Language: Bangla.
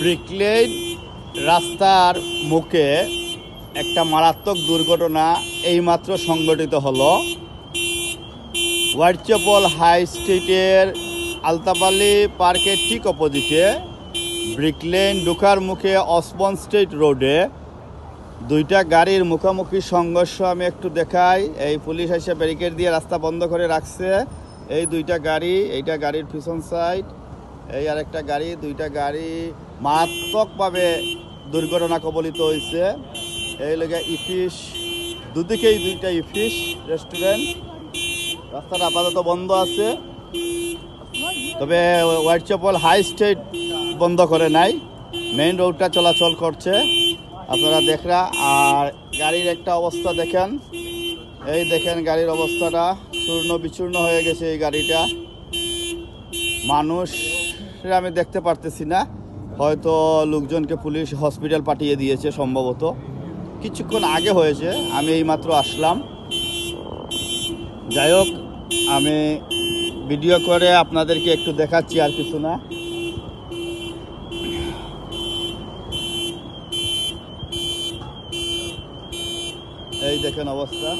ব্রিকলেন রাস্তার মুখে একটা মারাত্মক দুর্ঘটনা এইমাত্র সংঘটিত হলো। হোয়াইটচেপল হাই স্ট্রিটের আলতাপালি পার্কের ঠিক অপোজিটে ব্রিকলেন ঢোকার মুখে অসবন স্ট্রিট রোডে দুইটা গাড়ির মুখোমুখি সংঘর্ষ আমি একটু দেখাই। এই পুলিশ এসে ব্যারিকেড দিয়ে রাস্তা বন্ধ করে রাখছে। এই দুইটা গাড়ি, এইটা গাড়ির পিছন সাইড এই আরেকটা গাড়ি, দুইটা গাড়ি মারাত্মকভাবে দুর্ঘটনা কবলিত হয়েছে। এই লেগে ইফিস, দুদিকেই দুইটা ইফিস রেস্টুরেন্ট। রাস্তাটা আপাতত বন্ধ আছে। তবে হোয়াইট চপল হাই স্ট্রিট বন্ধ করে নাই। মেইন রোডটা চলাচল করছে। আপনারা দেখরা, আর গাড়ির একটা অবস্থা দেখেন। এই দেখেন গাড়ির অবস্থাটা, চূর্ণ বিচূর্ণ হয়ে গেছে এই গাড়িটা। মানুষ আমি দেখতে পারতেছি না। হয়তো লোকজনকে পুলিশ হসপিটাল পাঠিয়ে দিয়েছে সম্ভবত। কিছুক্ষণ আগে হয়েছে, আমি এইমাত্র আসলাম। যাই হোক, আমি ভিডিও করে আপনাদেরকে একটু দেখাচ্ছি আর কিছু না। এই দেখেন অবস্থা।